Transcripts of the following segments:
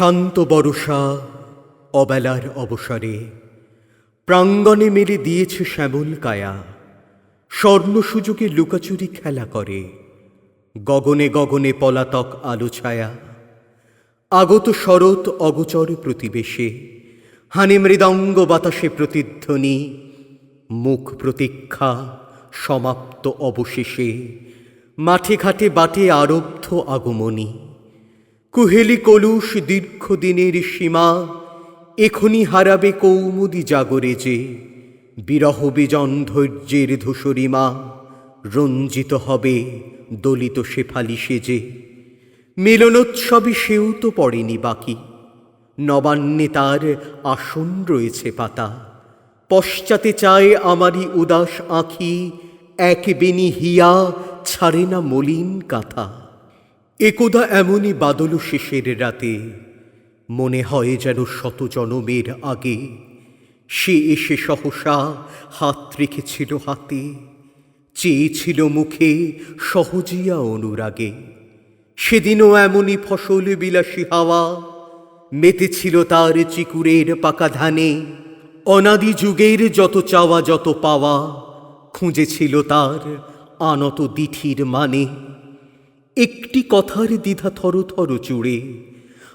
শান্ত বরষা অবেলার অবসরে। প্রাঙ্গণে মেরে দিয়েছে শ্যামল কায়া। স্বর্ণ সুযোগে লুকাচুরি খেলা করে। গগনে গগনে পলাতক আলো ছায়া। আগত শরৎ অগোচর প্রতিবেশে। হানে মৃদঙ্গ বাতাসে প্রতিধ্বনি। মুখ প্রতীক্ষা সমাপ্ত অবশেষে। মাঠে ঘাটে বাটে আরব্ধ আগমনী। কুহেলি কলুষ দীর্ঘদিনের সীমা এখনি হারাবে কৌমুদি জাগরে যে। বিরহ বিজন ধৈর্যের ধূসরিমা, রঞ্জিত হবে দলিত শেফালি সেজে মিলনোৎসবে সেও তো পড়েনি বাকি, নবান্নে তার আসন রয়েছে পাতা। পশ্চাতে চায় আমারই উদাস আঁখি, এক বেনি হিয়া ছাড়ে না মলিন কাথা। একদা এমনই বাদল শেষের রাতে, মনে হয় যেন শত জনমের আগে, সে এসে সহসা হাত রেখেছিল হাতে, চেয়েছিল মুখে সহজিয়া অনুরাগে। সেদিনও এমনই ফসল বিলাসী হাওয়া, মেতেছিল তার চিকুরের পাকা ধানে, অনাদি যুগের যত চাওয়া যত পাওয়া, খুঁজেছিল তার আনত দিঠির মানে। একটি কথার দ্বিধা থর থর চুড়ে।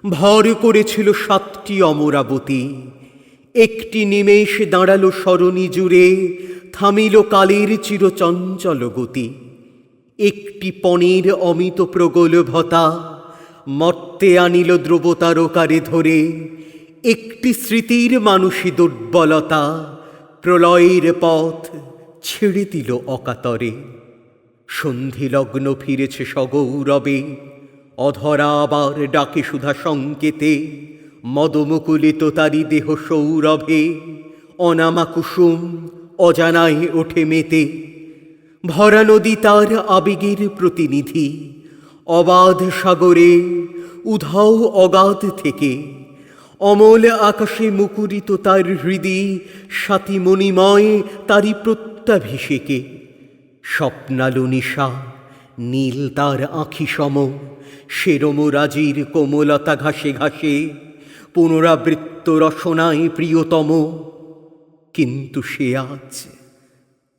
ভর করেছিল সাতটি অমরাবতী। একটি নিমেষ দাঁড়াল সরণি জুড়ে, থামিল কালের চিরচঞ্চল গতি। একটি পণের অমিত প্রগলভতা মর্তে আনিল দ্রবতারকারে ধরে। একটি স্মৃতির মানুষী দুর্বলতা, প্রলয়ের পথ ছেড়ে দিল অকাতরে। সন্ধিলগ্ন ফিরেছে সগৌরবে। অধরা আবার ডাকে সুধা সংকেতে মদমুকুলিত তারি দেহ সৌরভে। অনামা কুসুম অজানায় ওঠে মেতে। ভরা নদী তার আবেগের প্রতিনিধি। অবাধ সাগরে উধাও অগাধ থেকে। অমল আকাশে মুকুরিত তার হৃদি সাতি মণিময় তারি প্রত্যাভিষেকে। স্বপ্নালু নিশা নীল তার আঁখি সম সেরমরাজির কোমলতা ঘাসে ঘাসে, পুনরাবৃত্ত রসনায় প্রিয়তম। কিন্তু সে আজ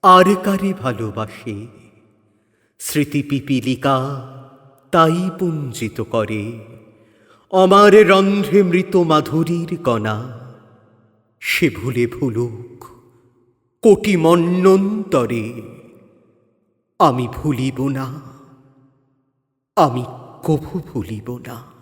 আর কারে ভালোবাসে? স্মৃতি পিপিলিকা তাই পুঞ্জিত করে। আমার রন্ধ্রে মৃত মাধুরীর কণা, সে ভুলে ভুলুক কোটি মন্নন্তরে আমি ভুলিব না আমি কভু ভুলিব না।